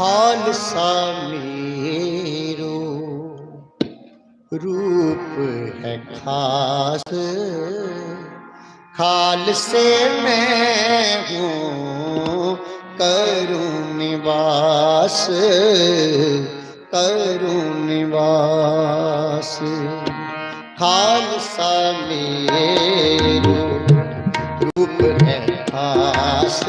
ਖਾਲਸਾ ਮੇਰੋ। ਰੂਪ ਹੈ ਖਾਸ। ਖਾਲਸੇ ਮੈਂ ਹੂੰ, ਕਰੂੰ ਨਿਵਾਸ। ਕਰੂੰ ਨਿਵਾਸ। ਖਾਲਸਾ ਮੇਰੋ, ਰੂਪ ਹੈ ਖਾਸ।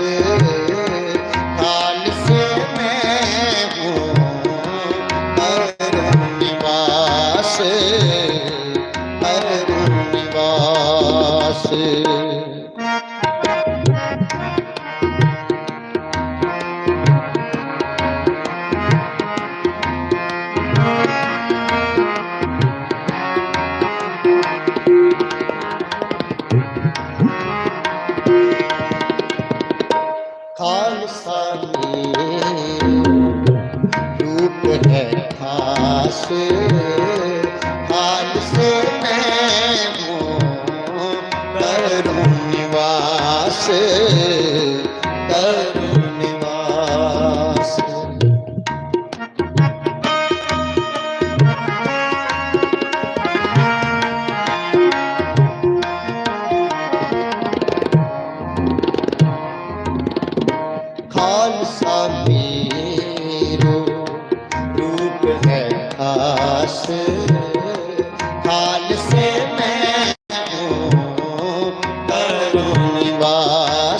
ਖਾਸ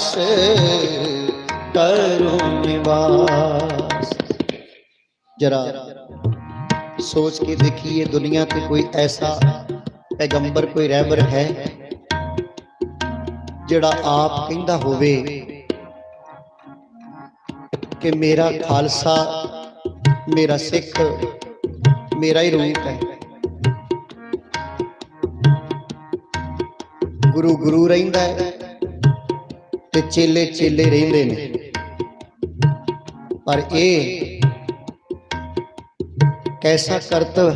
ਨਿਵਾਸ ਕਰੂੰ ਨਿਵਾਸ ਜਰਾ ਸੋਚ ਕੇ ਦੇਖੀਏ ਦੁਨੀਆ ਤੇ ਕੋਈ ਐਸਾ ਪੈਗੰਬਰ ਕੋਈ ਰਹਿਬਰ ਹੈ ਜਿਹੜਾ ਆਪ ਕਹਿੰਦਾ ਹੋਵੇ ਕਿ ਮੇਰਾ ਖਾਲਸਾ ਮੇਰਾ ਸਿੱਖ ਮੇਰਾ ਹੀ ਰੂਪ ਹੈ ਗੁਰੂ ਗੁਰੂ ਰਹਿੰਦਾ ਹੈ ਤੇ ਚੇਲੇ ਚੇਲੇ ਰਹਿੰਦੇ ਨੇ। ਪਰ ਇਹ ਕੈਸਾ ਕਰਤਵ,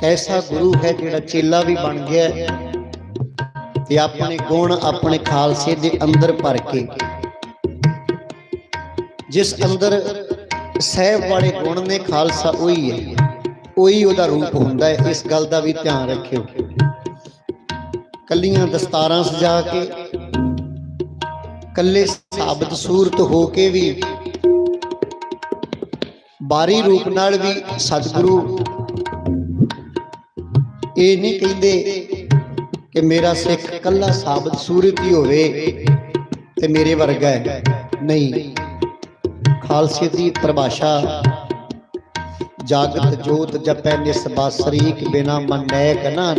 ਕੈਸਾ ਗੁਰੂ ਹੈ ਜਿਹੜਾ ਚੇਲਾ ਵੀ ਬਣ ਗਿਆ ਤੇ ਆਪਣੇ ਗੁਣ ਆਪਣੇ ਖਾਲਸੇ ਦੇ ਅੰਦਰ ਭਰ ਕੇ ਜਿਸ ਅੰਦਰ ਸਹਿਬ ਵਾਲੇ ਗੁਣ ਨੇ ਖਾਲਸਾ ਉਹੀ ਹੈ, ਉਹੀ ਉਹਦਾ ਰੂਪ ਹੁੰਦਾ ਹੈ। ਇਸ ਗੱਲ ਦਾ ਵੀ ਧਿਆਨ ਰੱਖਿਓ। ਕੱਲੀਆਂ ਦਸਤਾਰਾਂ ਸਜਾ ਕੇ ਕੱਲੇ ਸਾਬਤ ਸੂਰਤ ਹੋ ਕੇ ਵੀ ਬਾਰੀ ਰੂਪ ਨਾਲ ਵੀ ਸਤਿਗੁਰੂ ਇਹ ਨਹੀਂ ਕਹਿੰਦੇ ਕਿ ਮੇਰਾ ਸਿੱਖ ਕੱਲਾ ਸਾਬਤ ਸੂਰਤ ਹੀ ਹੋਵੇ ਤੇ ਮੇਰੇ ਵਰਗਾ ਹੈ। ਨਹੀਂ। ਖਾਲਸੇ ਦੀ ਪਰਿਭਾਸ਼ਾ ਜਾਗਤ ਜੋਤ ਜਪੈ ਨਿਸ ਬਾਸਰੀਕ ਬਿਨਾ ਮਨ ਨੈਕ ਨਾ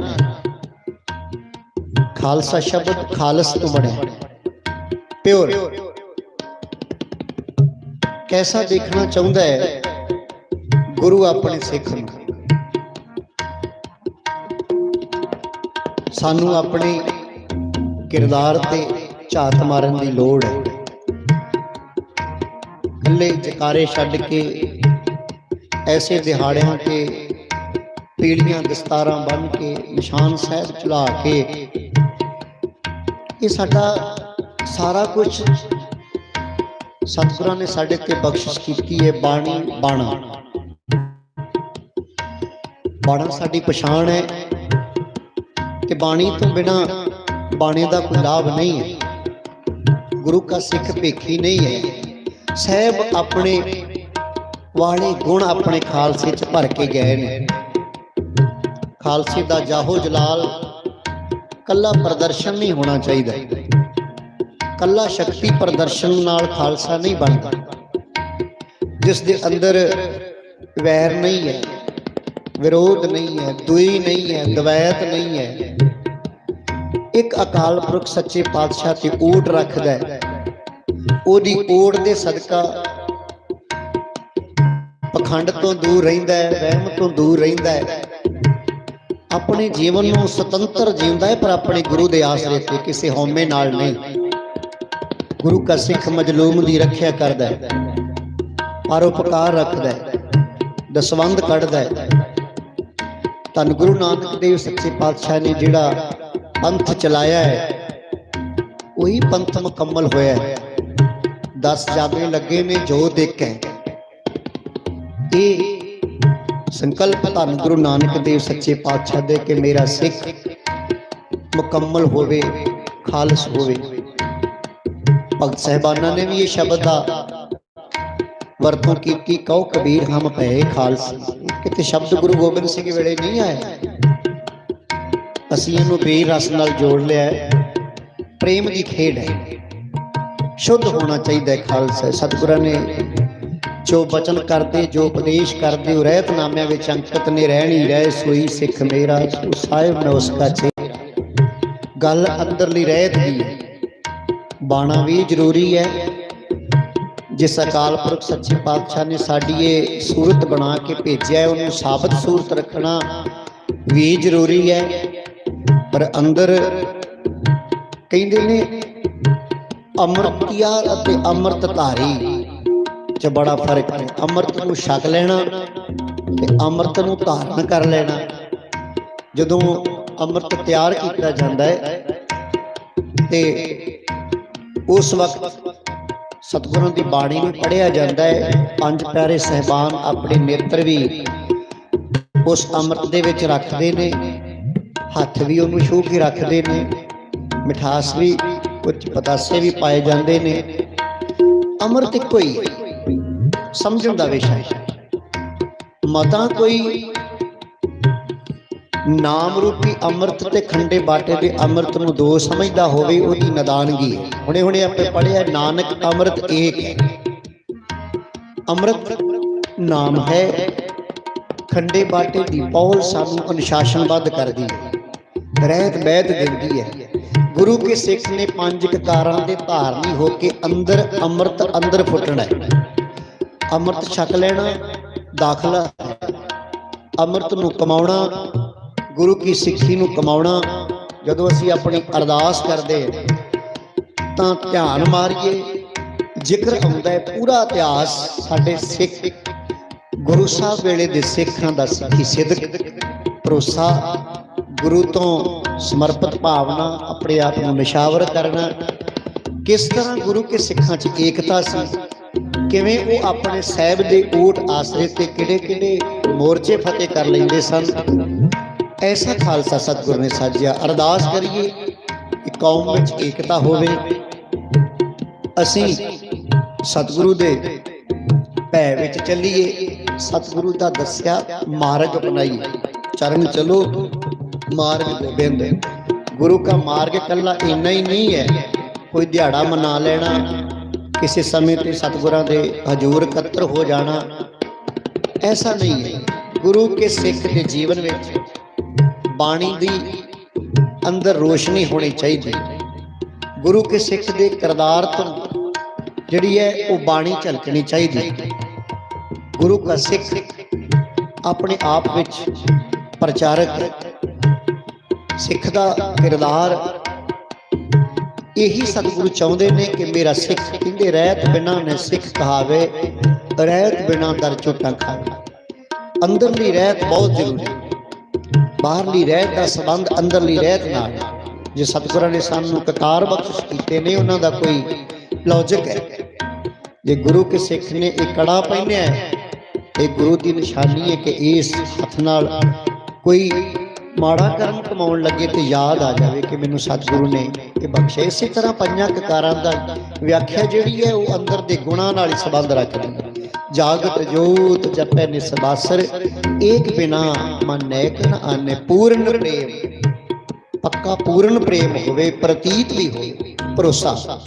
ਖਾਲਸਾ ਸ਼ਬਦ ਖਾਲਸ ਤੋਂ ਬਣਿਆ ਪਿਓਰ। ਕੈਸਾ ਦੇਖਣਾ ਚਾਹੁੰਦਾ ਹੈ? ਗੁਰੂ ਆਪਣੇ ਸਿੱਖ ਨੂੰ। ਸਾਨੂੰ ਆਪਣੇ ਕਿਰਦਾਰ ਤੇ ਝਾਤ ਮਾਰਨ ਦੀ ਲੋੜ ਹੈ। ਕੱਲੇ ਜਕਾਰੇ ਛੱਡ ਕੇ ਐਸੇ ਦਿਹਾੜਿਆਂ ਤੇ ਪੀੜੀਆਂ ਦਸਤਾਰਾਂ ਬੰਨ ਕੇ ਨਿਸ਼ਾਨ ਸਾਹਿਬ ਚਲਾ ਕੇ ਇਹ ਸਾਡਾ ਸਾਰਾ ਕੁਝ ਸਤਿਗੁਰਾਂ ਨੇ ਸਾਡੇ ਤੇ ਬਖਸ਼ਿਸ਼ ਕੀਤੀ ਹੈ, ਬਾਣੀ, ਬਾਣਾ। ਬਾਣਾ ਸਾਡੀ ਪਛਾਣ ਹੈ ਤੇ ਬਾਣੀ ਤੋਂ ਬਿਨਾ ਬਾਣੇ ਦਾ ਕੋਈ ਲਾਭ ਨਹੀਂ ਹੈ। ਗੁਰੂ ਕਾ ਸਿੱਖ ਭੇਖੀ ਨਹੀਂ ਹੈ। ਸਹਿਬ ਆਪਣੇ ਵਾਲੇ ਗੁਣ ਆਪਣੇ ਖਾਲਸੇ ਚ ਭਰ ਕੇ ਗਏ ਨੇ। ਖਾਲਸੇ ਦਾ ਜਾਹੋ ਜਲਾਲ, ਕੱਲਾ ਪ੍ਰਦਰਸ਼ਨ ਨਹੀਂ ਹੋਣਾ ਚਾਹੀਦਾ। ਕੱਲਾ ਸ਼ਕਤੀ ਪ੍ਰਦਰਸ਼ਨ ਨਾਲ ਖਾਲਸਾ ਨਹੀਂ ਬਣਦਾ। ਜਿਸ ਦੇ ਅੰਦਰ ਵੈਰ ਨਹੀਂ ਹੈ, ਵਿਰੋਧ ਨਹੀਂ ਹੈ, ਦੁਈ ਨਹੀਂ ਹੈ, ਦਵੈਤ ਨਹੀਂ ਹੈ, ਇੱਕ ਅਕਾਲ ਪੁਰਖ ਸੱਚੇ ਪਾਤਸ਼ਾਹ ਤੇ ਓਟ ਰੱਖਦਾ ਹੈ। ਉਹਦੀ ਓਟ ਦੇ ਸਦਕਾ ਪਖੰਡ ਤੋਂ ਦੂਰ ਰਹਿੰਦਾ ਹੈ, ਵਹਿਮ ਤੋਂ ਦੂਰ ਰਹਿੰਦਾ ਹੈ। ਆਪਣੇ ਜੀਵਨ ਨੂੰ ਸੁਤੰਤਰ ਜਿਉਂਦਾ ਹੈ, ਪਰ ਆਪਣੇ ਗੁਰੂ ਦੇ ਆਸਰੇ ਤੇ ਕਿਸੇ ਹਉਮੈ ਨਾਲ ਨਹੀਂ। ਗੁਰੂ ਕਾ ਸਿੱਖ ਮਜਲੂਮ ਦੀ ਰੱਖਿਆ ਕਰਦਾ ਹੈ। ਪਰਉਪਕਾਰ ਰੱਖਦਾ ਹੈ। ਦਸਵੰਦ ਕੱਢਦਾ ਹੈ। ਧੰਨ ਗੁਰੂ ਨਾਨਕ ਦੇਵ ਸੱਚੇ ਪਾਤਸ਼ਾਹ ਨੇ ਜਿਹੜਾ ਪੰਥ ਚਲਾਇਆ ਹੈ, ਉਹੀ ਪੰਥ ਮੁਕੰਮਲ ਹੋਇਆ ਹੈ। 10 ਜਾਗੇ ਲੱਗੇ ਨੇ, ਜੋ ਦੇਖੇ। ਇਹ ਸੰਕਲਪ ਧੰਨ ਗੁਰੂ ਨਾਨਕ ਦੇਵ ਸੱਚੇ ਪਾਤਸ਼ਾਹ ਦੇ ਕਿ ਮੇਰਾ ਸਿੱਖ ਮੁਕੰਮਲ ਹੋਵੇ, ਖਾਲਸ ਹੋਵੇ। ਭਗਤ ਸਹਿਬਾਨਾਂ ਨੇ ਵੀ ਇਹ ਸ਼ਬਦ ਦਾ ਵਰਤੋਂ ਕੀਤੀ, ਕਹੋ ਕਬੀਰ ਹਮ ਪਏ ਖਾਲਸ। ਕਿਤੇ ਸ਼ਬਦ ਗੁਰੂ ਗੋਬਿੰਦ ਸਿੰਘ ਵੇਲੇ ਨਹੀਂ ਆਇਆ? ਅਸੀਂ ਇਹਨੂੰ ਬੇਰ ਰਸ ਨਾਲ ਜੋੜ ਲਿਆ ਹੈ। ਪ੍ਰੇਮ ਦੀ ਖੇਡ ਹੈ। ਸ਼ੁੱਧ ਹੋਣਾ ਚਾਹੀਦਾ ਹੈ ਖਾਲਸਾ। ਸਤਿਗੁਰਾਂ ਨੇ ਜੋ ਬਚਨ ਕਰਦੇ, ਜੋ ਉਪਦੇਸ਼ ਕਰਦੇ, ਉਹ ਰਹਿਤ ਨਾਮਿਆਂ ਵਿੱਚ ਅੰਕਿਤ ਨੇ, ਰਹਿਣੀ ਰਹਿ, ਸੋਈ ਸਿੱਖ ਮੇਰਾ। ਸੋ ਸਾਹਿਬ ਨੇ ਉਸ ਕਾ ਚਿਹਰਾ ਗੱਲ ਅੰਦਰਲੀ ਰਹਿਤ ਦੀ ਹੈ। ਬਾਣਾ ਵੀ ਜ਼ਰੂਰੀ ਹੈ। ਜਿਸ ਅਕਾਲ ਪੁਰਖ ਸੱਚੇ ਪਾਤਸ਼ਾਹ ਨੇ ਸਾਡੀ ਇਹ ਸੂਰਤ ਬਣਾ ਕੇ ਭੇਜਿਆ ਹੈ, ਉਹਨੂੰ ਸਾਬਤ ਸੂਰਤ ਰੱਖਣਾ ਵੀ ਜ਼ਰੂਰੀ ਹੈ। ਪਰ ਅੰਦਰ ਕਹਿੰਦੇ ਨੇ ਅਮਰਤੀਆ ਅਤੇ ਅੰਮ੍ਰਿਤ ਚ ਬੜਾ ਫ਼ਰਕ ਹੈ। ਅੰਮ੍ਰਿਤ ਨੂੰ ਛਕ ਲੈਣਾ ਤੇ ਅੰਮ੍ਰਿਤ ਨੂੰ ਧਾਰਨ ਕਰ ਲੈਣਾ। ਜਦੋਂ ਅੰਮ੍ਰਿਤ ਤਿਆਰ ਕੀਤਾ ਜਾਂਦਾ ਹੈ ਤੇ ਉਸ ਵਕਤ ਸਤਿਗੁਰਾਂ ਦੀ ਬਾਣੀ ਨੂੰ ਪੜ੍ਹਿਆ ਜਾਂਦਾ ਹੈ। ਪੰਜ ਪਿਆਰੇ ਸਹਿਬਾਨ ਆਪਣੇ ਨੇਤਰ ਵੀ ਉਸ ਅੰਮ੍ਰਿਤ ਦੇ ਵਿੱਚ ਰੱਖਦੇ ਨੇ। ਹੱਥ ਵੀ ਉਹਨੂੰ ਛੂਹ ਕੇ ਰੱਖਦੇ ਨੇ। ਮਿਠਾਸ ਵੀ ਕੁਝ ਪਤਾਸੇ ਵੀ ਪਾਏ ਜਾਂਦੇ ਨੇ। ਅੰਮ੍ਰਿਤ ਇੱਕੋ ਹੀ। ਸਮਝਣ ਦਾ ਵਿਸ਼ਾ ਹੈ। ਮਤਾਂ ਕੋਈ ਨਾਮ ਰੂਪੀ ਅੰਮ੍ਰਿਤ ਤੇ ਖੰਡੇ ਬਾਟੇ ਦੇ ਅੰਮ੍ਰਿਤ ਨੂੰ ਦੋ ਸਮਝਦਾ ਹੋਵੇ ਉਹਦੀ ਨਦਾਨਗੀ। ਹੁਣੇ ਹੁਣੇ ਆਪੇ ਪੜਿਆ ਨਾਨਕ ਅੰਮ੍ਰਿਤ ਏਕ ਹੈ। ਅੰਮ੍ਰਿਤ ਨਾਮ ਹੈ, ਖੰਡੇ ਬਾਟੇ ਦੀ ਪੌਲ ਸਾਨੂੰ ਅਨੁਸ਼ਾਸਨਬੱਧ ਕਰਦੀ ਹੈ ਰਹਿਤ ਬੈਤ ਦਿੰਦੀ ਹੈ। ਗੁਰੂ ਕੇ ਸਿੱਖ ਨੇ ਪੰਜ ਕਕਾਰਾਂ ਦੇ ਧਾਰਨੀ ਹੋ ਕੇ ਅੰਦਰ ਅੰਮ੍ਰਿਤ ਅੰਦਰ ਫੁੱਟਣਾ ਅੰਮ੍ਰਿਤ ਛਕ ਲੈਣਾ, ਦਾਖਲਾ ਅੰਮ੍ਰਿਤ ਨੂੰ ਕਮਾਉਣਾ ਗੁਰੂ ਕੀ ਸਿੱਖੀ ਨੂੰ ਕਮਾਉਣਾ, ਜਦੋਂ ਅਸੀਂ ਆਪਣੀ ਅਰਦਾਸ ਕਰਦੇ ਤਾਂ ਧਿਆਨ ਮਾਰੀਏ, ਜ਼ਿਕਰ ਆਉਂਦਾ ਹੈ, ਪੂਰਾ ਇਤਿਹਾਸ ਸਾਡੇ ਸਿੱਖ, ਗੁਰੂ ਸਾਹਿਬ ਵੇਲੇ ਦੇ ਸਿੱਖਾਂ ਦਾ ਸਿੱਖੀ ਸਿੱਧਕ, ਭਰੋਸਾ, ਗੁਰੂ ਤੋਂ ਸਮਰਪਿਤ ਭਾਵਨਾ, ਆਪਣੇ ਆਪ ਨੂੰ ਨਿਸ਼ਾਵਰ ਕਰਨਾ, ਕਿਸ ਤਰ੍ਹਾਂ ਗੁਰੂ ਕੇ ਸਿੱਖਾਂ 'ਚ ਏਕਤਾ ਸੀ, ਕਿਵੇਂ ਉਹ ਆਪਣੇ ਸਾਹਿਬ ਦੇ ਊਟ ਆਸਰੇ ਤੇ ਕਿਹੜੇ ਕਿਹੜੇ ਮੋਰਚੇ ਫਤਿਹ ਕਰ ਲੈਂਦੇ ਸਨ ਐਸਾ ਖਾਲਸਾ ਸਤਿਗੁਰ ਨੇ ਸਾਜਿਆ ਅਰਦਾਸ ਕਰੀਏ ਕਿ ਕੌਮ ਵਿੱਚ ਏਕਤਾ ਹੋਵੇ ਅਸੀਂ ਸਤਿਗੁਰੂ ਦੇ ਭੈ ਵਿੱਚ ਚੱਲੀਏ ਸਤਿਗੁਰੂ ਦਾ ਦੱਸਿਆ ਮਾਰਗ ਅਪਣਾਈਏ ਚਰਨ ਚਲੋ ਮਾਰਗ ਗੋਬਿੰਦ ਗੁਰੂ ਦਾ ਮਾਰਗ ਇਕੱਲਾ ਇੰਨਾ ਹੀ ਨਹੀਂ ਹੈ ਕੋਈ ਦਿਹਾੜਾ ਮਨਾ ਲੈਣਾ ਕਿਸੇ ਸਮੇਂ ਤੇ ਸਤਿਗੁਰਾਂ ਦੇ ਹਜੂਰ ਇਕੱਤਰ ਹੋ ਜਾਣਾ ਐਸਾ ਨਹੀਂ ਹੈ ਗੁਰੂ ਕੇ ਸਿੱਖ ਦੇ ਜੀਵਨ ਵਿੱਚ ਬਾਣੀ ਦੀ ਅੰਦਰ ਰੋਸ਼ਨੀ ਹੋਣੀ ਚਾਹੀਦੀ। ਗੁਰੂ ਕੇ ਸਿੱਖ ਦੇ ਕਿਰਦਾਰ ਤੋਂ ਜਿਹੜੀ ਹੈ ਉਹ ਬਾਣੀ ਝਲਕਣੀ ਚਾਹੀਦੀ। ਗੁਰੂ ਦਾ ਸਿੱਖ ਆਪਣੇ ਆਪ ਵਿੱਚ ਪ੍ਰਚਾਰਕ, ਸਿੱਖ ਦਾ ਕਿਰਦਾਰ। ਇਹੀ ਸਤਿਗੁਰੂ ਚਾਹੁੰਦੇ ਨੇ ਕਿ ਮੇਰਾ ਸਿੱਖ ਕਹਿੰਦੇ, ਰਹਿਤ ਬਿਨਾ ਨੇ ਸਿੱਖ ਕਹਾਵੇ, ਰਹਿਤ ਬਿਨਾ ਦਰ ਝੋਟਾ ਖਾਵੇ। ਅੰਦਰਲੀ ਰਹਿਤ ਬਹੁਤ ਜ਼ਰੂਰੀ ਹੈ। ਬਾਹਰਲੀ ਰਹਿਤ ਦਾ ਸੰਬੰਧ, ਅੰਦਰਲੀ ਰਹਿਤ ਨਾਲ। ਜੇ ਸਤਿਗੁਰਾਂ ਨੇ ਸਾਨੂੰ ਕਤਾਰ ਬਖਸ਼ ਕੀਤੇ ਨੇ, ਉਹਨਾਂ ਦਾ ਕੋਈ ਲੌਜਿਕ ਹੈ। ਜੇ ਗੁਰੂ ਕੇ ਸਿੱਖ ਨੇ ਇਹ ਕੜਾ ਪਹਿਨਿਆ ਹੈ, ਇਹ ਗੁਰੂ ਦੀ ਨਿਸ਼ਾਨੀ ਹੈ ਕਿ ਇਸ ਹੱਥ ਨਾਲ ਕੋਈ ਮਾੜਾ ਕਰਮ ਕਮਾਉਣ ਲੱਗੇ ਤੇ ਯਾਦ ਆ ਜਾਵੇ ਕਿ ਮੈਨੂੰ ਸਤਿਗੁਰੂ ਨੇ ਇਹ ਬਖਸ਼ਿਆ। ਇਸੇ ਤਰ੍ਹਾਂ ਪੰਜਾਂ ਕਕਾਰਾਂ ਦਾ ਵਿਆਖਿਆ ਜਿਹੜੀ ਹੈ, ਉਹ ਅੰਦਰ ਦੇ ਗੁਣਾਂ ਨਾਲ ਹੀ ਸੰਬੰਧ ਰੱਖਦੀ ਹੈ। ਜਾਗਤ ਜੋਤ ਜਪੈ ਨਿਸਬਾਸਰ ਏਕ ਬਿਨਾ ਮਨ ਨੈਕ ਨ ਆਨੇ ਪੂਰਨ ਪ੍ਰੇਮ। ਪੱਕਾ ਪੂਰਨ ਪ੍ਰੇਮ ਹੋਵੇ, ਪ੍ਰਤੀਤ ਵੀ ਹੋਵੇ, ਭਰੋਸਾ।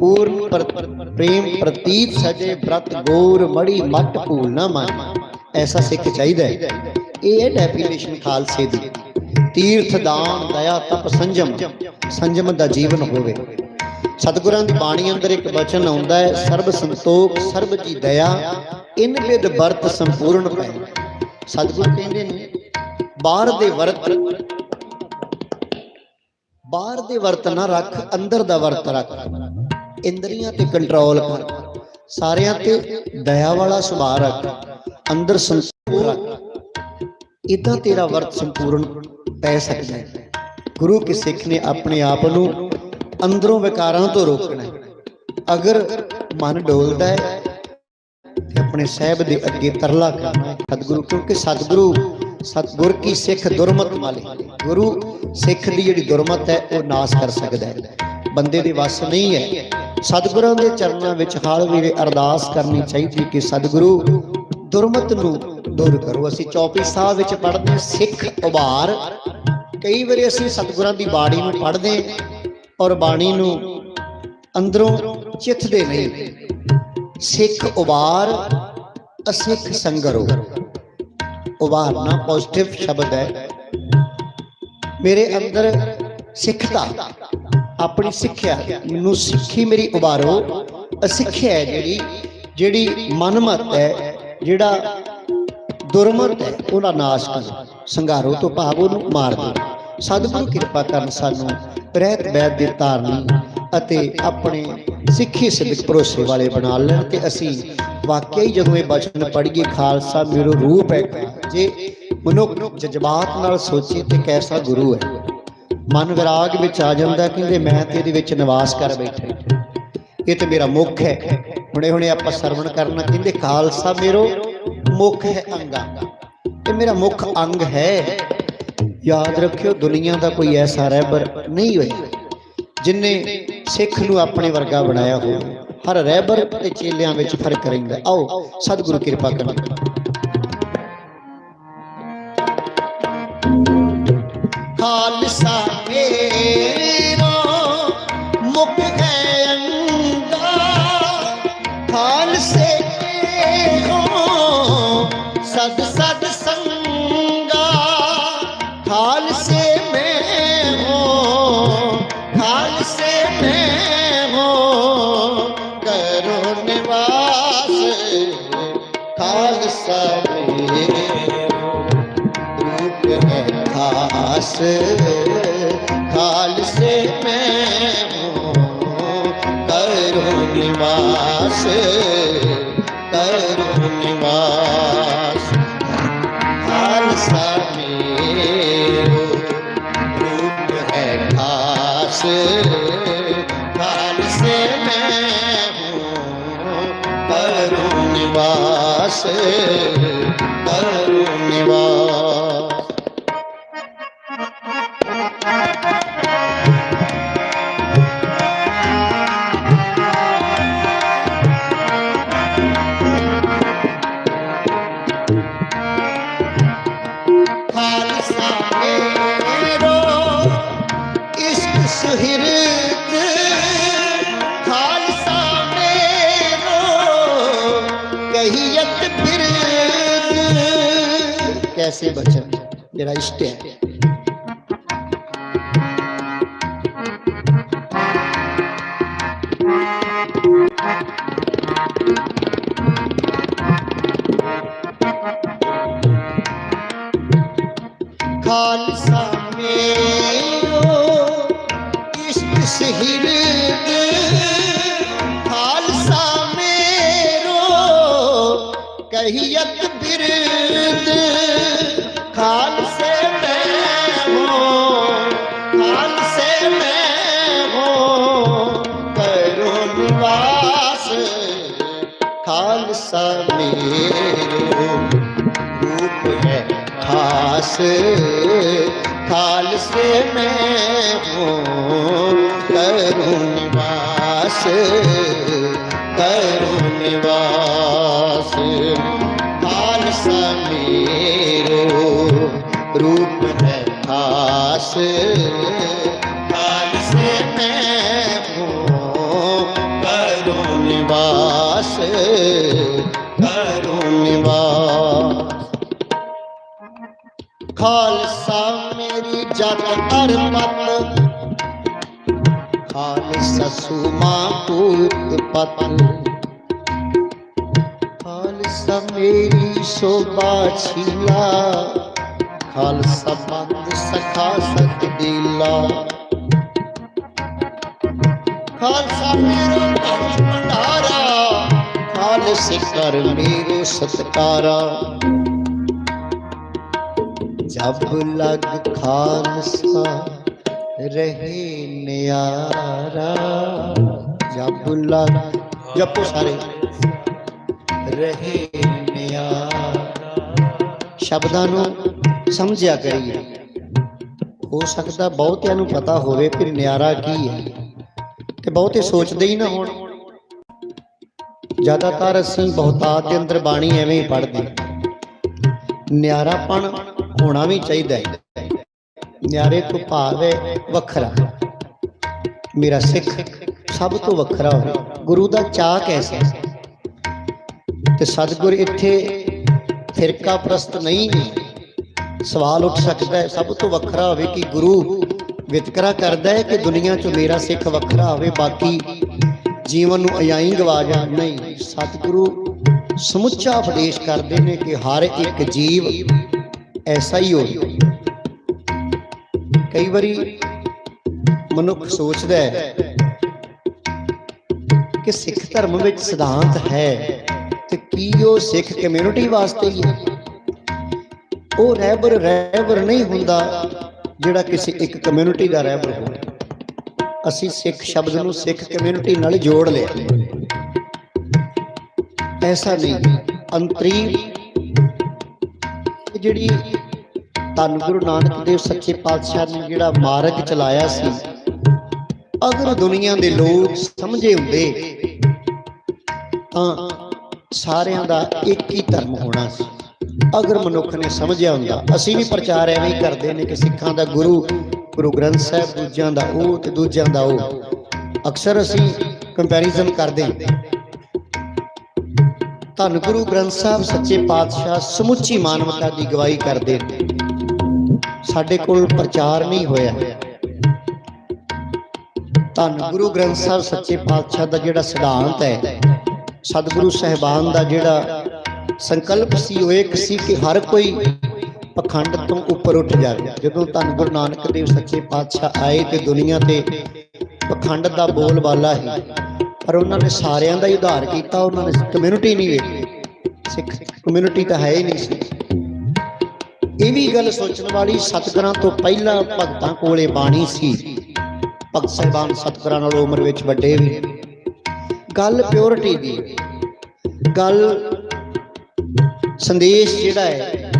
ਪੂਰਨ ਪਰ- ਪ੍ਰੇਮ ਪ੍ਰਤੀਤ ਸਜੇ ਬ੍ਰਤ ਗੋਰ ਮੜੀ ਮਟ ਭੂਲ ਨਾ ਮਨ ਐਸਾ ਸਿੱਖ ਚਾਹੀਦਾ ਇਹ ਹੈ ਡੈਫੀਨੇਸ਼ਨ ਖਾਲਸੇ ਦੀ। ਤੀਰਥ ਦਾਨ, ਦਇਆ, ਤਪ, ਸੰਜਮ। ਸੰਜਮ ਦਾ ਜੀਵਨ ਹੋਵੇ। ਸਤਿਗੁਰਾਂ ਦੀ ਬਾਣੀ ਅੰਦਰ ਇੱਕ ਬਚਨ ਆਉਂਦਾ ਹੈ, ਸਰਬ ਸੰਤੋਖ, ਸਰਬ ਜੀ ਦਇਆ, ਇਨ ਵਿਦ ਵਰਤ ਸੰਪੂਰਨ ਪੈ ਸਤਿਗੁਰ ਕਹਿੰਦੇ ਨੇ, ਬਾਹਰ ਦੇ ਵਰਤ, ਬਾਹਰ ਦੇ ਵਰਤ ਨਾ ਰੱਖ, ਅੰਦਰ ਦਾ ਵਰਤ ਰੱਖ। ਇੰਦਰੀਆਂ ਤੇ ਕੰਟਰੋਲ ਕਰ। ਸਾਰਿਆਂ ਤੇ ਦਇਆ ਵਾਲਾ ਸੁਭਾਅ ਰੱਖ। ਅੰਦਰ ਸੰਤੋਖ ਰੱਖ। ਇਦਾਂ ਤੇਰਾ ਵਰਤ ਸੰਪੂਰਨ ਪੈ ਸਕਦਾ ਹੈ। ਗੁਰੂ ਕੇ ਸਿੱਖ ਨੇ ਆਪਣੇ ਆਪ ਨੂੰ ਅੰਦਰੋਂ ਵਿਕਾਰਾਂ ਤੋਂ ਰੋਕਣਾ ਹੈ। ਅਗਰ ਮਨ ਡੋਲਦਾ ਹੈ ਤੇ ਆਪਣੇ ਸਾਹਿਬ ਦੇ ਅੱਗੇ ਤਰਲਾ ਕਰਨਾ ਸਤਿਗੁਰੂ ਕਿਉਂਕਿ ਸਤਿਗੁਰੂ ਸਤਿਗੁਰ ਕੀ ਸਿੱਖ ਦੁਰਮਤ ਵਾਲੇ ਗੁਰੂ ਸਿੱਖ ਦੀ ਜਿਹੜੀ ਦੁਰਮਤ ਹੈ ਉਹ ਨਾਸ ਕਰ ਸਕਦਾ ਹੈ। ਬੰਦੇ ਦੇ ਵੱਸ ਨਹੀਂ ਹੈ। ਸਤਿਗੁਰਾਂ ਦੇ ਚਰਨਾਂ ਵਿੱਚ ਹਰ ਵੇਲੇ ਅਰਦਾਸ ਕਰਨੀ ਚਾਹੀਦੀ ਕਿ ਸਤਿਗੁਰੂ ਦੁਰਮਤ ਨੂੰ ਦੂਰ ਕਰੋ। ਅਸੀਂ ਚੌਪੀ ਸਾਹਿਬ ਵਿੱਚ ਪੜ੍ਹਦੇ ਹਾਂ, ਸਿੱਖ ਉਭਾਰ। ਕਈ ਵਾਰੀ ਅਸੀਂ ਸਤਿਗੁਰਾਂ ਦੀ ਬਾਣੀ ਨੂੰ ਪੜ੍ਹਦੇ ਔਰ ਬਾਣੀ ਨੂੰ ਅੰਦਰੋਂ ਚਿੱਥਦੇ ਨਹੀਂ ਸਿੱਖ ਉਬਾਰ, ਅਸਿੱਖ ਸੰਗਰੋ। ਉਬਾਰਨਾ ਪੋਜ਼ਿਟਿਵ ਸ਼ਬਦ ਹੈ। ਮੇਰੇ ਅੰਦਰ ਸਿੱਖਤਾ, ਆਪਣੀ ਸਿੱਖਿਆ। ਮੈਨੂੰ ਸਿੱਖੀ ਮੇਰੀ ਉਬਾਰੋ। ਅਸਿੱਖਿਆ ਹੈ ਜਿਹੜੀ ਜਿਹੜੀ ਮਨਮਤ ਹੈ, ਜਿਹੜਾ ਦੁਰਮਤ ਹੈ, ਉਹਦਾ ਨਾਸ਼ ਕਰੋ। ਸੰਘਾਰੋ ਤੋਂ ਭਾਵ ਉਹਨੂੰ ਮਾਰ ਦਿਓ। ਸਤਿਗੁਰੂ ਕਿਰਪਾ ਕਰਨ ਸਾਨੂੰ ਰਹਿਤ ਬੈਦ ਦੇ ਧਾਰਨੀ ਅਤੇ ਆਪਣੇ ਸਿੱਖੀ ਸਿੱਧਕ ਭਰੋਸੇ ਵਾਲੇ ਬਣਾ ਲੈਣ ਤੇ ਅਸੀਂ ਵਾਕਿਆ ਹੀ ਜਦੋਂ ਇਹ ਬਚਨ ਪੜ੍ਹੀਏ, ਖਾਲਸਾ ਮੇਰੋ ਰੂਪ ਹੈ। ਜੇ ਮਨੁੱਖ ਜਜ਼ਬਾਤ ਨਾਲ ਸੋਚੇ ਤੇ ਕੈਸਾ ਗੁਰੂ ਹੈ? ਮਨ ਵਿਰਾਗ ਵਿੱਚ ਆ ਜਾਂਦਾ, ਕਹਿੰਦੇ ਮੈਂ ਤੇ ਇਹਦੇ ਵਿੱਚ ਨਿਵਾਸ ਕਰ ਬੈਠਾ ਇਹ ਤੇ ਮੇਰਾ ਮੁੱਖ ਹੈ। ਹੁਣੇ ਹੁਣੇ ਆਪਾਂ ਸਰਵਣ ਕਰਨਾ, ਕਹਿੰਦੇ ਖਾਲਸਾ ਮੇਰੋ ਮੁੱਖ ਹੈ ਅੰਗਾ। ਇਹ ਮੇਰਾ ਮੁੱਖ ਅੰਗ ਹੈ। ਯਾਦ ਰੱਖਿਓ, ਦੁਨੀਆ ਦਾ ਕੋਈ ਐਸਾ ਰਹਿਬਰ ਨਹੀਂ ਹੋਇਆ ਜਿਨੇ ਸਿੱਖ ਨੂੰ ਆਪਣੇ ਵਰਗਾ ਬਣਾਇਆ ਹੋਵੇ। ਹਰ ਰਹਿਬਰ ਤੇ ਚੇਲਿਆਂ ਵਿੱਚ ਫ਼ਰਕ ਰਹਿੰਦਾ। ਆਓ, ਸਤਿਗੁਰੂ ਕਿਰਪਾ ਕਰੋ ਖਾਲਸਾ ਮੇਰੋ ਖਾਲਸੇ ਮੈਂ ਹੂੰ ਕਰੋ ਨਿਵਾਸ ਕਰੋ ਨਿਵਾਸ ਖਾਲਸਾ ਮੇਰੋ ਰੂਪ ਹੈ ਖਾਸ ਖਾਲਸੇ ਮੈਂ ਹੂੰ ਕਰੋ ਨਿਵਾਸ ਕਰੋ ਨਿਵਾਸ ਕਰੂੰ ਨਿਵਾਸ ਕਰੂੰ ਨਿਵਾਸ। ਖਾਲਸਾ ਮੇਰੀ ਜਗ ਅਰਪਤ, ਖਾਲਸਾ ਸੁਮਾ ਪੂਤ ਪਤ। ਖਾਲਸਾ ਮੇਰੀ ਸੋਭਾ ਛੀਲਾ, ਖਾਲਸਾ ਬੰਦ ਸਖਾ ਸਤ ਦੀਲਾ ਖਾਲਸਾ ਮੇਰਾ ਧਨ ਭੰਡਾਰਾ, ਖਾਲਸੇ ਕਰ ਮੇਰੋ ਸਤਕਾਰਾ। ਜਬ ਲਗ ਖਾਲਸਾ ਰਹੇ ਨਿਆਰਾ, ਜਬ ਲਗ, ਜਪੋ ਸਾਰੇ। ਰਹੇ ਨਿਆਰਾ। ਸ਼ਬਦਾਂ ਨੂੰ ਸਮਝਿਆ ਕਰੀਏ। ਹੋ ਸਕਦਾ ਬਹੁਤਿਆਂ ਨੂੰ ਪਤਾ ਹੋਵੇ ਕਿ ਨਿਆਰਾ ਕੀ ਹੈ। ਤੇ ਬਹੁਤੇ ਸੋਚਦੇ ਹੀ ਨਾ ਹੋਣ। ਜ਼ਿਆਦਾਤਰ ਅਸੀਂ ਬਹੁਤਾਤ ਦੇ ਅੰਦਰ ਬਾਣੀ ਐਵੇਂ ਹੀ ਪੜ੍ਹਦੇ ਨਿਆਰਾਪਣ ਹੋਣਾ ਵੀ ਚਾਹੀਦਾ ਹੈ। ਨਿਆਰੇ ਤੋਂ ਭਾਵ ਹੈ ਵੱਖਰਾ। ਮੇਰਾ ਸਿੱਖ ਸਭ ਤੋਂ ਵੱਖਰਾ ਹੋਵੇ। ਗੁਰੂ ਦਾ ਚਾਹ ਕੈਸਾ ਤੇ ਸਤਿਗੁਰ ਇੱਥੇ ਫਿਰਕਾ ਪ੍ਰਸਤ ਨਹੀਂ ਸਵਾਲ ਉੱਠ ਸਕਦਾ ਹੈ, ਸਭ ਤੋਂ ਵੱਖਰਾ ਹੋਵੇ ਕਿ ਗੁਰੂ ਵਿਤਕਰਾ ਕਰਦਾ ਹੈ ਕਿ ਦੁਨੀਆ 'ਚ ਮੇਰਾ ਸਿੱਖ ਵੱਖਰਾ ਹੋਵੇ, ਬਾਕੀ ਜੀਵਨ ਨੂੰ ਅਜਾਈ ਗਵਾ ਜਾ ਨਹੀਂ, ਸਤਿਗੁਰੂ ਸਮੁੱਚਾ ਉਪਦੇਸ਼ ਕਰਦੇ ਨੇ ਕਿ ਹਰ ਇੱਕ ਜੀਵ ਐਸਾ ਹੀ ਹੋਵੇ। ਕਈ ਵਾਰੀ ਮਨੁੱਖ ਸੋਚਦਾ ਹੈ ਕਿ ਸਿੱਖ ਧਰਮ ਵਿੱਚ ਸਿਧਾਂਤ ਹੈ ਤੇ ਕੀ ਉਹ ਸਿੱਖ ਕਮਿਊਨਿਟੀ ਵਾਸਤੇ ਹੀ ਉਹ ਰਹਿਬਰ ਰਹਿਬਰ ਨਹੀਂ ਹੁੰਦਾ। ਜਿਹੜਾ ਕਿਸੇ ਇੱਕ ਕਮਿਊਨਿਟੀ ਦਾ ਰਹਿਬਰ ਹੋਵੇ ਅਸੀਂ ਸਿੱਖ ਸ਼ਬਦ ਨੂੰ ਸਿੱਖ ਕਮਿਊਨਿਟੀ ਨਾਲ ਜੋੜ ਲਿਆ। ਐਸਾ ਨਹੀਂ, ਅੰਤਰੀ ਜਿਹੜੀ ਧੰਨ ਗੁਰੂ ਨਾਨਕ ਦੇਵ ਸੱਚੇ ਪਾਤਸ਼ਾਹ ਨੇ ਜਿਹੜਾ ਮਾਰਗ ਚਲਾਇਆ ਸੀ, ਅਗਰ ਦੁਨੀਆ ਦੇ ਲੋਕ ਸਮਝੇ ਹੁੰਦੇ, ਤਾਂ ਸਾਰਿਆਂ ਦਾ ਇੱਕ ਹੀ ਧਰਮ ਹੋਣਾ ਸੀ। ਅਗਰ ਮਨੁੱਖ ਨੇ ਸਮਝਿਆ ਹੁੰਦਾ, ਅਸੀਂ ਵੀ ਪ੍ਰਚਾਰ ਐਵੇਂ ਹੀ ਕਰਦੇ ਨੇ ਕਿ ਸਿੱਖਾਂ ਦਾ ਗੁਰੂ ਗੁਰੂ ਗ੍ਰੰਥ ਸਾਹਿਬ, ਦੂਜਿਆਂ ਦਾ ਉਹ ਤੇ ਦੂਜਿਆਂ ਦਾ ਉਹ। ਅਕਸਰ ਅਸੀਂ ਕੰਪੈਰੀਜ਼ਨ ਕਰਦੇ ਧੰਨ ਗੁਰੂ ਗ੍ਰੰਥ ਸਾਹਿਬ, ਸੱਚੇ ਪਾਤਸ਼ਾਹ, ਸਮੁੱਚੀ ਮਾਨਵਤਾ ਦੀ ਗਵਾਹੀ ਕਰਦੇ ਨੇ। ਸਾਡੇ ਕੋਲ ਪ੍ਰਚਾਰ ਨਹੀਂ ਹੋਇਆ। ਧੰਨ ਗੁਰੂ ਗ੍ਰੰਥ ਸਾਹਿਬ, ਸੱਚੇ ਪਾਤਸ਼ਾਹ ਦਾ ਜਿਹੜਾ ਸਿਧਾਂਤ ਹੈ, ਸਤਿਗੁਰੂ ਸਹਿਬਾਨ ਦਾ ਜਿਹੜਾ ਸੰਕਲਪ ਸੀ, ਉਹ ਇੱਕ ਸੀ ਕਿ ਹਰ ਕੋਈ ਪਖੰਡ ਤੋਂ ਉੱਪਰ ਉੱਠ ਜਾਵੇ। ਜਦੋਂ ਧੰਨ ਗੁਰੂ ਨਾਨਕ ਦੇਵ ਸੱਚੇ ਪਾਤਸ਼ਾਹ ਆਏ ਤੇ ਦੁਨੀਆ ਤੇ ਪਖੰਡ ਦਾ ਬੋਲ ਬਾਲਾ ਹੀ ਪਰ ਉਹਨਾਂ ਨੇ ਸਾਰਿਆਂ ਦਾ ਹੀ ਉਧਾਰ ਕੀਤਾ, ਉਹਨਾਂ ਨੇ ਕਮਿਊਨਿਟੀ ਨਹੀਂ ਵੇਖੀ। ਸਿੱਖ ਕਮਿਊਨਿਟੀ ਤਾਂ ਹੈ ਹੀ ਨਹੀਂ ਸੀ। ਇਹ ਵੀ ਗੱਲ ਸੋਚਣ ਵਾਲੀ ਸਤਿਗੁਰਾਂ ਤੋਂ ਪਹਿਲਾਂ ਭਗਤਾਂ ਕੋਲੇ ਬਾਣੀ ਸੀ। ਭਗਤ ਸਾਹਿਬਾਨ ਸਤਿਗੁਰਾਂ ਨਾਲੋਂ ਉਮਰ ਵਿੱਚ ਵੱਡੇ ਵੀ। ਗੱਲ ਪਿਓਰਿਟੀ ਦੀ ਗੱਲ ਸੰਦੇਸ਼ ਜਿਹੜਾ ਹੈ,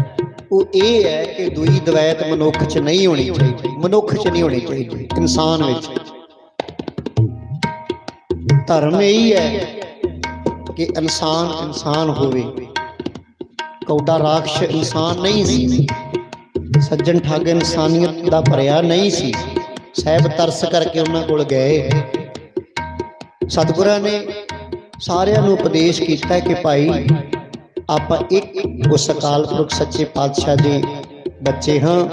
ਉਹ ਇਹ ਹੈ ਕਿ ਦੁਈ ਦਵੈਤ ਮਨੁੱਖ 'ਚ ਨਹੀਂ ਹੋਣੀ ਚਾਹੀਦੀ। ਮਨੁੱਖ 'ਚ ਨਹੀਂ ਹੋਣੀ ਚਾਹੀਦੀ, ਇਨਸਾਨ ਵਿੱਚ। ਧਰਮ ਇਹੀ ਹੈ ਕਿ ਇਨਸਾਨ ਇਨਸਾਨ ਹੋਵੇ। ਕੌਡਾ ਰਾਖਸ਼ ਇਨਸਾਨ ਨਹੀਂ ਸੀ। ਸੱਜਣ ਠੱਗ ਇਨਸਾਨੀਅਤ ਦਾ ਭਰਿਆ ਨਹੀਂ ਸੀ। ਸਹਿਬ ਤਰਸ ਕਰਕੇ ਉਹਨਾਂ ਕੋਲ ਗਏ। ਸਤਿਗੁਰਾਂ ਨੇ ਸਾਰਿਆਂ ਨੂੰ ਉਪਦੇਸ਼ ਕੀਤਾ ਕਿ ਭਾਈ ਆਪਾਂ ਇੱਕ ਉਸ ਅਕਾਲ ਪੁਰਖ ਸੱਚੇ ਪਾਤਸ਼ਾਹ ਦੇ ਬੱਚੇ ਹਾਂ।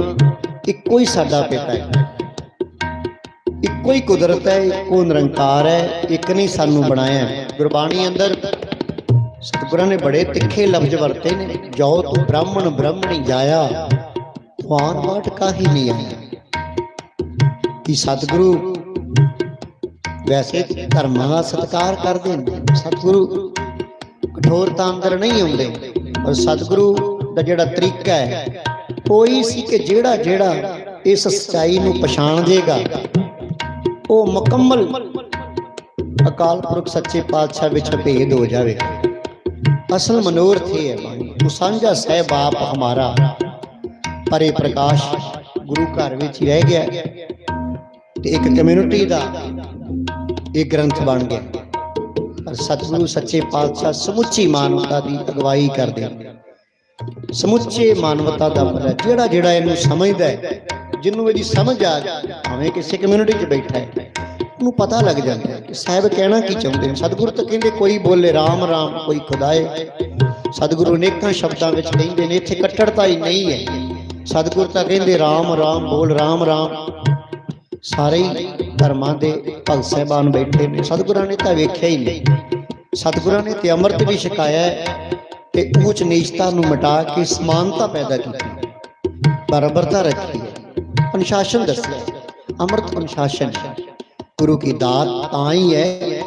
ਇੱਕੋ ਹੀ ਸਾਡਾ ਪਿਤਾ ਹੈ। ਇੱਕੋ ਹੀ ਕੁਦਰਤ ਹੈ, ਇੱਕੋ ਨਿਰੰਕਾਰ ਹੈ, ਇੱਕ ਨਹੀਂ ਸਾਨੂੰ ਬਣਾਇਆ ਹੈ। ਗੁਰਬਾਣੀ ਅੰਦਰ ਸਤਿਗੁਰਾਂ ਨੇ ਬੜੇ ਤਿੱਖੇ ਲਫ਼ਜ਼ ਵਰਤੇ ਨੇ। ਜੋ ਤੂੰ ਬ੍ਰਾਹਮਣ, ਬ੍ਰਾਹਮਣੀ ਜਾਇਆ ਵਾਨ ਵਾਟ ਕਾਹੀ ਨਹੀਂ ਆਇਆ ਕਿ ਸਤਿਗੁਰੂ ਵੈਸੇ ਧਰਮਾਂ ਦਾ ਸਤਿਕਾਰ ਕਰਦੇ ਨੇ? ਸਤਿਗੁਰੂ ਕਠੋਰਤਾ ਅੰਦਰ ਨਹੀਂ ਆਉਂਦੇ, ਪਰ ਸਤਿਗੁਰੂ ਦਾ ਜਿਹੜਾ ਤਰੀਕਾ ਹੈ ਕੋਈ ਸੀ ਕਿ ਜਿਹੜਾ ਜਿਹੜਾ ਇਸ ਸਚਾਈ ਨੂੰ ਪਛਾਣ ਜੇਗਾ ਉਹ ਮੁਕੰਮਲ ਅਕਾਲ ਪੁਰਖ ਸੱਚੇ ਪਾਤਸ਼ਾਹ ਵਿੱਚ ਭੇਦ ਹੋ ਜਾਵੇਗਾ ਅਸਲ ਮਨੋਰਥ ਇਹ ਹੈ ਬਾਣੀ ਤੂੰ ਸਾਂਝਾ ਸਹਿਬ ਆਪ ਹਮਾਰਾ, ਪਰੇ ਪ੍ਰਕਾਸ਼ ਗੁਰੂ ਘਰ ਵਿੱਚ ਹੀ ਰਹਿ ਗਿਆ ਤੇ ਇੱਕ ਕਮਿਊਨਿਟੀ ਦਾ ਇਹ ਗ੍ਰੰਥ ਬਣ ਗਿਆ। ਪਰ ਸਤਿਗੁਰੂ, ਸੱਚੇ ਪਾਤਸ਼ਾਹ, ਸਮੁੱਚੀ ਮਾਨਵਤਾ ਦੀ ਅਗਵਾਈ ਕਰਦੇ ਸਮੁੱਚੇ ਮਾਨਵਤਾ ਦਾ ਭਲਾ ਜਿਹੜਾ ਜਿਹੜਾ ਇਹਨੂੰ ਸਮਝਦਾ ਹੈ, ਜਿਹਨੂੰ ਇਹਦੀ ਸਮਝ ਆ ਭਾਵੇਂ ਕਿਸੇ ਕਮਿਊਨਿਟੀ 'ਚ ਬੈਠਾ ਹੈ, ਉਹਨੂੰ ਪਤਾ ਲੱਗ ਜਾਂਦਾ ਹੈ ਕਿ ਸਾਹਿਬ ਕਹਿਣਾ ਕੀ ਚਾਹੁੰਦੇ ਨੇ ਸਤਿਗੁਰੂ ਤਾਂ ਕਹਿੰਦੇ ਕੋਈ ਬੋਲੇ, ਰਾਮ ਰਾਮ, ਕੋਈ ਖੁਦਾਏ। ਸਤਿਗੁਰੂ ਅਨੇਕਾਂ ਸ਼ਬਦਾਂ ਵਿੱਚ ਕਹਿੰਦੇ ਨੇ, ਇੱਥੇ ਕੱਟੜਤਾ ਹੀ ਨਹੀਂ ਹੈ। ਸਤਿਗੁਰੂ ਤਾਂ ਕਹਿੰਦੇ, ਰਾਮ ਰਾਮ, ਬੋਲ, ਰਾਮ ਰਾਮ। ਸਾਰੇ ਹੀ ਧਰਮਾਂ ਦੇ ਭਗਤ ਸਾਹਿਬਾਨ ਬੈਠੇ ਨੇ। ਸਤਿਗੁਰਾਂ ਨੇ ਤਾਂ ਵੇਖਿਆ ਹੀ ਨਹੀਂ। ਸਤਿਗੁਰਾਂ ਨੇ ਤੇ ਅੰਮ੍ਰਿਤ ਵੀ ਛਕਾਇਆ ਤੇ ਊਚ ਨੀਚਤਾ ਨੂੰ ਮਿਟਾ ਕੇ ਸਮਾਨਤਾ ਪੈਦਾ ਕੀਤੀ। ਬਰਾਬਰਤਾ ਰੱਖੀ ਅਨੁਸ਼ਾਸਨ ਦੱਸਿਆ ਅੰਮ੍ਰਿਤ ਅਨੁਸ਼ਾਸਨ ਗੁਰੂ ਕੀ ਦਾਤ ਤਾਂ ਹੀ ਹੈ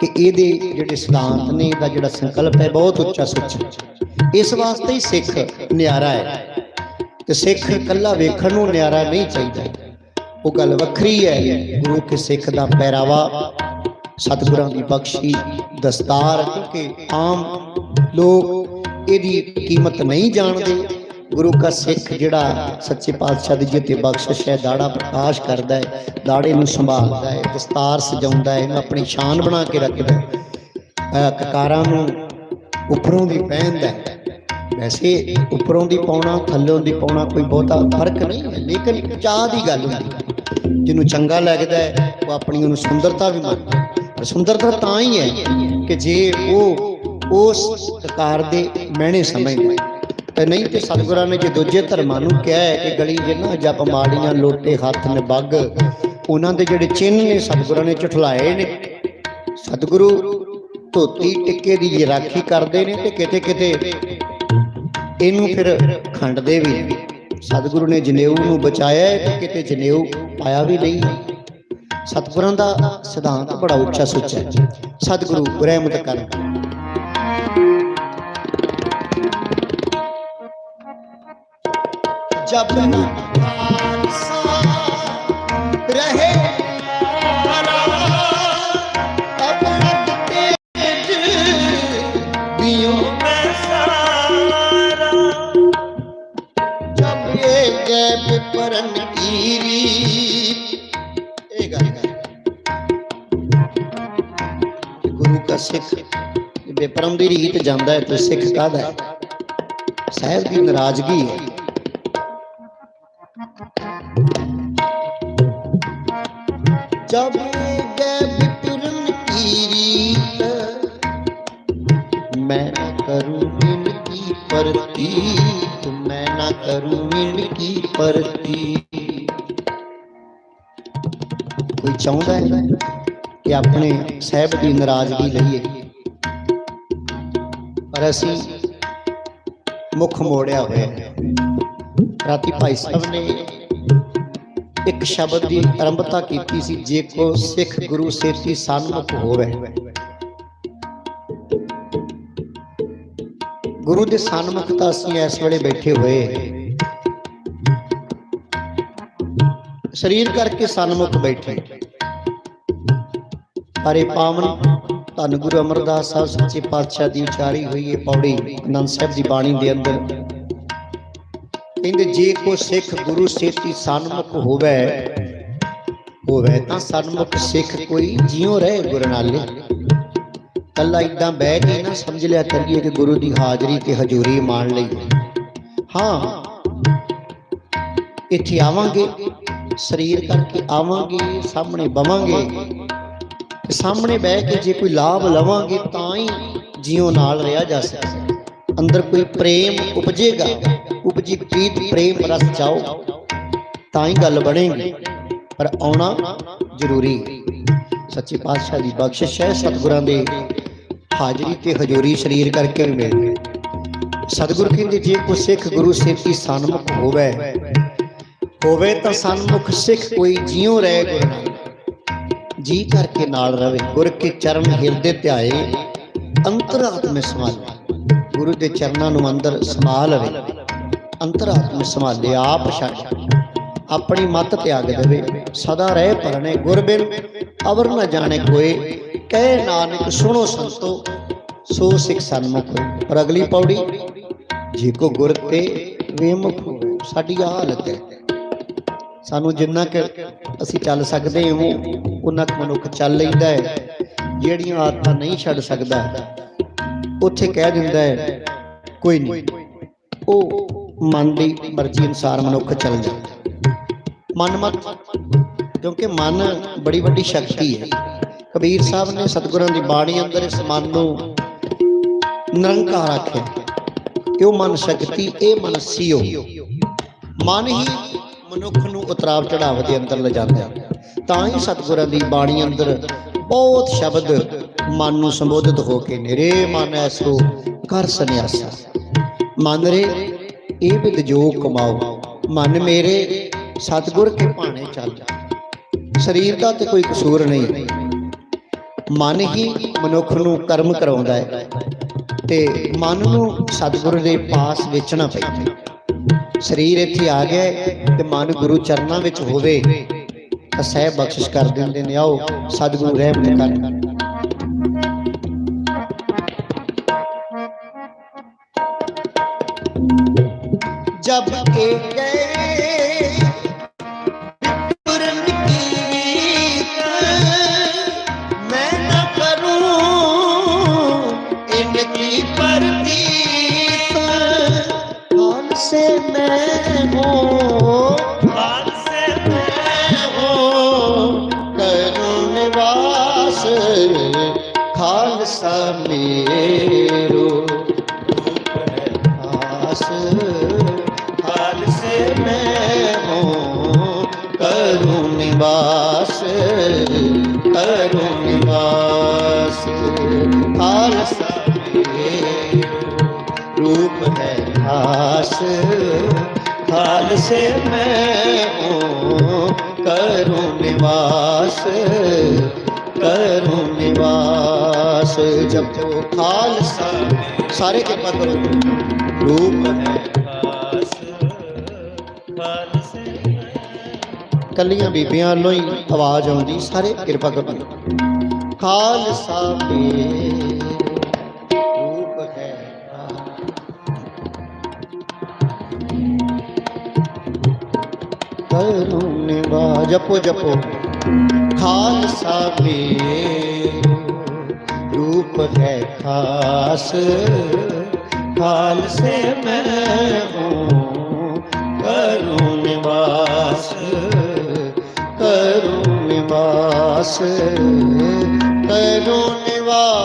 ਕਿ ਇਹਦੇ ਜਿਹੜੇ ਸਿਧਾਂਤ ਨੇ ਇਹਦਾ ਜਿਹੜਾ ਸੰਕਲਪ ਹੈ, ਬਹੁਤ ਉੱਚਾ ਸੁੱਚਾ ਇਸ ਵਾਸਤੇ ਹੀ ਸਿੱਖ ਨਿਆਰਾ ਹੈ। ਤੇ ਸਿੱਖ ਇਕੱਲਾ ਵੇਖਣ ਨੂੰ ਨਿਆਰਾ ਨਹੀਂ ਚਾਹੀਦਾ। ਉਹ ਗੱਲ ਵੱਖਰੀ ਹੈ। ਗੁਰੂ ਕੇ ਸਿੱਖ ਦਾ ਪਹਿਰਾਵਾ, ਸਤਿਗੁਰਾਂ ਦੀ ਬਖਸ਼ੀ, ਦਸਤਾਰ, ਕਿਉਂਕਿ ਆਮ ਲੋਕ ਇਹਦੀ ਕੀਮਤ ਨਹੀਂ ਜਾਣਦੇ। ਗੁਰੂ ਕਾ ਸਿੱਖ ਜਿਹੜਾ ਸੱਚੇ ਪਾਤਸ਼ਾਹ ਦੀ ਜਿੱਤੇ ਬਖਸ਼ਿਸ਼ ਹੈ, ਦਾੜਾ ਪ੍ਰਕਾਸ਼ ਕਰਦਾ ਹੈ, ਦਾੜੇ ਨੂੰ ਸੰਭਾਲਦਾ ਹੈ, ਦਸਤਾਰ ਸਜਾਉਂਦਾ ਹੈ, ਇਹਨੂੰ ਆਪਣੀ ਸ਼ਾਨ ਬਣਾ ਕੇ ਰੱਖਦਾ ਹੈ। ਕਕਾਰਾਂ ਨੂੰ ਉੱਪਰੋਂ ਦੀ ਪਹਿਨਦਾ ਹੈ। ਵੈਸੇ ਉੱਪਰੋਂ ਦੀ ਪਾਉਣਾ, ਥੱਲੋਂ ਦੀ ਪਾਉਣਾ ਕੋਈ ਬਹੁਤਾ ਫ਼ਰਕ ਨਹੀਂ ਹੈ, ਲੇਕਿਨ ਚਾਹ ਦੀ ਗੱਲ ਹੁੰਦੀ ਜਿਹਨੂੰ ਚੰਗਾ ਲੱਗਦਾ ਹੈ, ਉਹ ਆਪਣੀ ਉਹਨੂੰ ਸੁੰਦਰਤਾ ਵੀ ਮੰਨਦਾ ਪਰ ਸੁੰਦਰਤਾ ਤਾਂ ਹੀ ਹੈ ਕਿ ਜੇ ਉਹ ਉਸ ਕਕਾਰ ਦੇ ਮਹਿਣੇ ਸਮਝਦਾ ਤੇ ਨਹੀਂ ਤੇ ਸਤਿਗੁਰਾਂ ਨੇ ਜੇ ਦੂਜੇ ਧਰਮਾਂ ਨੂੰ ਕਿਹਾ ਹੈ ਕਿ ਗਲੀ ਜੇ ਜਪ ਮਾੜੀਆਂ, ਲੋਟੇ ਹੱਥ ਨੇ ਬੱਗ, ਉਹਨਾਂ ਦੇ ਜਿਹੜੇ ਚਿੰਨ੍ਹ ਨੇ ਸਤਿਗੁਰਾਂ ਨੇ ਝੁਠਲਾਏ ਨੇ, ਸਤਿਗੁਰੂ ਧੋਤੀ ਟਿੱਕੇ ਦੀ ਜੇ ਰਾਖੀ ਕਰਦੇ ਨੇ ਤੇ ਕਿਤੇ ਕਿਤੇ ਇਹਨੂੰ ਫਿਰ ਖੰਡਦੇ ਵੀ। ਸਤਿਗੁਰੂ ਨੇ ਜਨੇਊ ਨੂੰ ਬਚਾਇਆ ਹੈ ਕਿਤੇ ਜਨੇਊ ਪਾਇਆ ਵੀ ਨਹੀਂ। ਸਤਿਗੁਰਾਂ ਦਾ ਸਿਧਾਂਤ ਬੜਾ ਉੱਚਾ ਸੁੱਚਾ ਹੈ ਸਤਿਗੁਰੂ ਰਹਿਮਤ ਕਰ। ਜਬ ਖਾਲਸਾ ਬੇਪਰਮ ਰੀਤ ਜਾਂਦਾ ਹੈ ਤੇ ਸਿੱਖ ਕਾਹਦਾ ਹੈ? ਸਾਹਿਬ ਦੀ ਨਾਰਾਜ਼ਗੀ ਹੈ। ਜਬ ਗੈਬ ਪਰਨ ਕੀ ਰੀਤ, ਮੈਂ ਕਰੂੰ ਮਿਲ ਕੀ ਪਰਤੀ ਮੈਂ ਨਾ ਕਰੂੰ ਮਿਲ ਕੀ ਪਰਤੀ ਕੋਈ ਚਾਹੁੰਦਾ ਹੈ ਕਿ ਆਪਣੇ ਸਾਹਿਬ ਦੀ ਨਾਰਾਜ਼ਗੀ ਲਈਏ? ਪਰ ਅਸੀਂ ਮੁੱਖ ਮੋੜਿਆ ਹੋਇਆ ਹੈ। ਰਾਤੀ ਭਾਈ ਸਾਹਿਬ ਨੇ ਇੱਕ ਸ਼ਬਦ ਦੀ ਆਰੰਭਤਾ ਕੀਤੀ ਸੀ, ਜੇ ਕੋ ਸਿੱਖ ਗੁਰੂ ਸੇਤੀ ਸਨਮੁਖ ਹੋਵੇ। ਗੁਰੂ ਦੇ ਸਨਮੁਖ ਤਾਂ ਅਸੀਂ ਇਸ ਵੇਲੇ ਬੈਠੇ ਹੋਏ ਸਰੀਰ ਕਰਕੇ ਸਨਮੁਖ ਬੈਠੇ। ਪਰ ਇਹ ਪਾਵਨ ਧੰਨ ਗੁਰੂ ਅਮਰਦਾਸ ਸਾਹਿਬ, ਸੱਚੇ ਪਾਤਸ਼ਾਹ ਦੀ ਉਚਾਰੀ ਹੋਈ ਇਹ ਪੌੜੀ ਅਨੰਦ ਸਾਹਿਬ ਦੀ ਬਾਣੀ ਦੇ ਅੰਦਰ। ਕਹਿੰਦੇ, ਜੇ ਕੋ ਸਿੱਖ ਗੁਰੂ ਸੇਤੀ ਸਨਮੁਖ ਹੋਵੇ ਹੋਵੇ ਤਾਂ ਸਨਮੁਖ ਸਿੱਖ ਕੋਈ ਜਿਉ ਰਹੇ ਗੁਰੂ ਨਾਲੇ ਕੱਲਾ ਇਦਾਂ ਬਹਿ ਕੇ ਨਾ ਸਮਝ ਲਿਆ ਕਰੀਏ ਕਿ ਗੁਰੂ ਦੀ ਹਾਜ਼ਰੀ ਤੇ ਹਜ਼ੂਰੀ ਮਾਣ ਲਈ। ਹਾਂ, ਇੱਥੇ ਆਵਾਂਗੇ, ਸਰੀਰ ਕਰਕੇ ਆਵਾਂਗੇ, ਸਾਹਮਣੇ ਬਵਾਂਗੇ। ਸਾਹਮਣੇ ਬਹਿ ਕੇ ਜੇ ਕੋਈ ਲਾਭ ਲਵਾਂਗੇ ਤਾਂ ਹੀ ਜਿਉ ਨਾਲ ਰਿਹਾ ਜਾ ਸਕਦਾ। ਅੰਦਰ ਕੋਈ ਪ੍ਰੇਮ ਉਪਜੇਗਾ, ਉਪਜੀ ਪ੍ਰੀਤ ਪ੍ਰੇਮ ਰਸ ਚਾਓ, ਤਾਂ ਹੀ ਗੱਲ ਬਣੇਗੀ, ਪਰ ਆਉਣਾ ਜ਼ਰੂਰੀ। ਸੱਚੇ ਪਾਤਸ਼ਾਹ ਦੀ ਬਖਸ਼ਿਸ਼ ਹੈ ਸਤਿਗੁਰਾਂ ਦੇ ਹਾਜ਼ਰੀ ਤੇ ਹਜ਼ੂਰੀ ਸਰੀਰ ਕਰਕੇ ਵੀ ਮਿਲਦੀ ਸਤਿਗੁਰ ਕਹਿੰਦੇ, ਜੇ ਕੋ ਸਿੱਖ ਗੁਰੂ ਸੇਤੀ ਸਨਮੁਖ ਹੋਵੇ ਹੋਵੇ ਤਾਂ ਸਨਮੁਖ ਸਿੱਖ ਕੋਈ ਜਿਉ ਰਹਿ ਗੁਰੂ ਜੀ ਕਰਕੇ ਨਾਲ ਰਵੇ। ਗੁਰ ਕੇ ਚਰਨ ਹਿਰਦੇ ਧਿਆਏ, ਅੰਤਰਾਤਮੇ ਸਮਾਲੇ ਗੁਰੂ ਦੇ ਚਰਨਾਂ ਨੂੰ ਅੰਦਰ ਸਮਾ ਲਵੇ। ਅੰਤਰਾਤਮੇ ਸਮਾਲੇ ਆਪ ਛੱਡ। ਆਪਣੀ ਮਤ ਤਿਆਗ ਦੇਵੇ। ਸਦਾ ਰਹਿ ਪਰਣੇ ਗੁਰ ਬਿਨ ਅਵਰ ਨ ਜਾਣੇ ਕੋਏ। ਕਹਿ ਨਾਨਕ, ਸੁਣੋ ਸੰਤੋ, ਸੋ ਸਿੱਖ ਸਨਮੁਖ ਪਰ ਅਗਲੀ ਪੌੜੀ, ਜੇ ਕੋ ਗੁਰ ਤੇ ਵੇਮੁਖ ਸਾਡੀ ਆਹ ਹਾਲਤ ਹੈ। ਸਾਨੂੰ ਜਿੰਨਾ ਕਿ ਅਸੀਂ ਚੱਲ ਸਕਦੇ ਹਾਂ ਉਹਨਾਂ ਕੁ ਮਨੁੱਖ ਚੱਲ ਲੈਂਦਾ ਹੈ, ਜਿਹੜੀਆਂ ਆਦਤਾਂ ਨਹੀਂ ਛੱਡ ਸਕਦਾ, ਉੱਥੇ ਕਹਿ ਦਿੰਦਾ ਹੈ, ਕੋਈ ਨਹੀਂ। ਉਹ ਮਨ ਦੀ ਮਰਜ਼ੀ ਅਨੁਸਾਰ ਮਨੁੱਖ ਚੱਲ ਜਾਂਦਾ ਮਨ ਮਤ, ਕਿਉਂਕਿ ਮਨ ਬੜੀ ਵੱਡੀ ਸ਼ਕਤੀ ਹੈ। ਕਬੀਰ ਸਾਹਿਬ ਨੇ ਸਤਿਗੁਰਾਂ ਦੀ ਬਾਣੀ ਅੰਦਰ ਇਸ ਮਨ ਨੂੰ ਨਿਰੰਕਾਰ ਆਖਿਆ, ਕਿ ਉਹ ਮਨ ਸ਼ਕਤੀ, ਇਹ ਮਨ ਸਿਓ। ਮਨ ਹੀ ਮਨੁੱਖ ਨੂੰ ਉਤਰਾਵ ਚੜਾਵ ਦੇ ਅੰਦਰ ਲਿਜਾਂਦਾ ਹੈ। ਤਾਂ ਹੀ ਸਤਿਗੁਰਾਂ ਦੀ ਬਾਣੀ ਅੰਦਰ ਬਹੁਤ ਸ਼ਬਦ ਮਨ ਨੂੰ ਸੰਬੋਧਿਤ ਹੋ ਕੇ ਨਿਰੇ ਮਨ ਐਸੋ ਕਰ ਸੰਿਆਸਾ ਮਨ ਰੇ, ਇਹ ਵਿਦ ਜੋ ਕਮਾਓ। ਮਨ ਮੇਰੇ, ਸਤਿਗੁਰ ਕੇ ਭਾਣੇ ਚੱਲ ਸਰੀਰ ਦਾ ਤੇ ਕੋਈ ਕਸੂਰ ਨਹੀਂ। ਮਨ ਹੀ ਮਨੁੱਖ ਨੂੰ ਕਰਮ ਕਰਾਉਂਦਾ ਹੈ ਤੇ ਮਨ ਨੂੰ ਸਤਿਗੁਰ ਦੇ ਪਾਸ ਵੇਚਣਾ ਪੈਂਦਾ ਸਰੀਰ ਇੱਥੇ ਆ ਗਿਆ ਤੇ ਮਨ ਗੁਰੂ ਚਰਨਾਂ ਵਿੱਚ ਹੋਵੇ। ਅਸਹਿ ਬਖਸ਼ਿਸ਼ ਕਰ ਦਿੰਦੇ ਨੇ। ਆਓ ਸਤਿਗੁਰੂ ਰਹਿਮਤ ਕਰ। ਜਬ ਏਕੈ से मैं करूँ निवास करूँ निवास। जब वो खालसा सारे के पद रूप है कलिया बीबिया लोई, आवाज़ आ सारे कृपा करो। खालसा पे ਕਰੋ ਨਿਵਾ ਜਪੋ ਜਪੋ। ਖਾਲਸਾ ਮੇਰੋ, ਰੂਪ ਹੈ ਖਾਸ। ਖਾਲਸੇ ਮੈਂ ਹੂੰ ਕਰੋ ਨਿਵਾਸ। ਕਰੂ ਨਿਵਾਸ, ਕਰੋ ਨਿਵਾਸ।